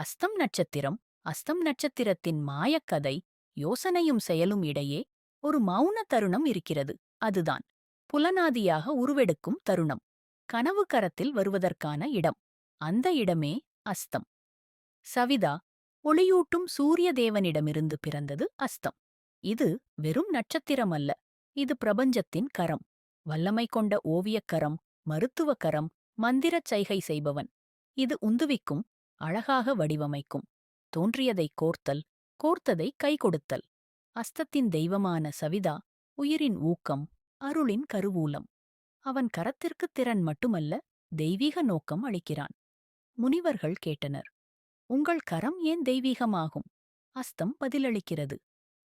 அஸ்தம் நட்சத்திரம் அஸ்தம் நட்சத்திரத்தின் மாயக்கதை யோசனையும் செயலும் இடையே ஒரு மௌன தருணம் இருக்கிறது. அதுதான். புலனாதியாக உருவெடுக்கும் தருணம். கனவு கரத்தில் வருவதற்கான இடம். அந்த இடமே அஸ்தம். சவிதா ஒளியூட்டும் சூரிய தேவனிடமிருந்து பிறந்தது அஸ்தம். இது வெறும் நட்சத்திரம் அல்ல. இது பிரபஞ்சத்தின் கரம். வல்லமை கொண்ட ஓவியக்கரம் மருத்துவக் கரம் மந்திரச் சைகை செய்பவன். இது உந்துவிக்கும் அழகாக வடிவமைக்கும். தோன்றியதை கோர்த்தல் கோர்த்ததை கை கொடுத்தல். அஸ்தத்தின் தெய்வமான சவிதா உயிரின் ஊக்கம் அருளின் கருவூலம். அவன் கரத்திற்கு திறன் மட்டுமல்ல தெய்வீக நோக்கம் அளிக்கிறான். முனிவர்கள் கேட்டனர் உங்கள் கரம் ஏன் தெய்வீகமாகும்? அஸ்தம் பதிலளிக்கிறது.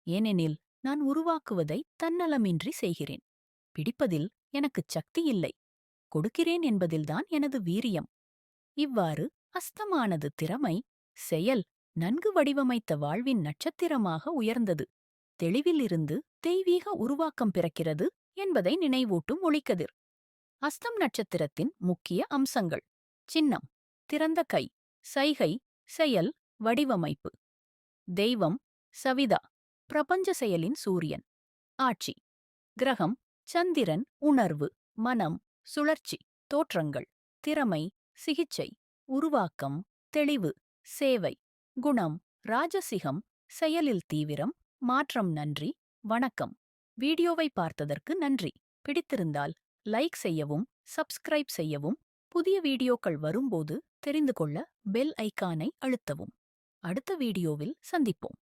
ஏனெனில் நான் உருவாக்குவதை தன்னலமின்றி செய்கிறேன். பிடிப்பதில் எனக்குச் சக்தி இல்லை. கொடுக்கிறேன் என்பதில்தான் எனது வீரியம். இவ்வாறு அஸ்தமானது திறமை செயல் நன்கு வடிவமைத்த வாழ்வின் நட்சத்திரமாக உயர்ந்தது. தெளிவிலிருந்து தெய்வீக உருவாக்கம் பிறக்கிறது என்பதை நினைவூட்டும் ஒளிக்கதிர். அஸ்தம் நட்சத்திரத்தின் முக்கிய அம்சங்கள். சின்னம் திறந்த கை சைகை செயல் வடிவமைப்பு. தெய்வம் சவிதா பிரபஞ்ச செயலின் சூரியன். ஆட்சி கிரகம் சந்திரன் உணர்வு மனம் சுழற்சி தோற்றங்கள் திறமை சிகிச்சை. உருவாக்கம் தெளிவு சேவை. குணம் ராஜசிகம் செயலில் தீவிரம் மாற்றம் நன்றி வணக்கம். வீடியோவை பார்த்ததற்கு நன்றி. பிடித்திருந்தால் லைக் செய்யவும் சப்ஸ்கிரைப் செய்யவும் புதிய வீடியோக்கள் வரும்போது தெரிந்து கொள்ள பெல் ஐக்கானை அழுத்தவும். அடுத்த வீடியோவில் சந்திப்போம்.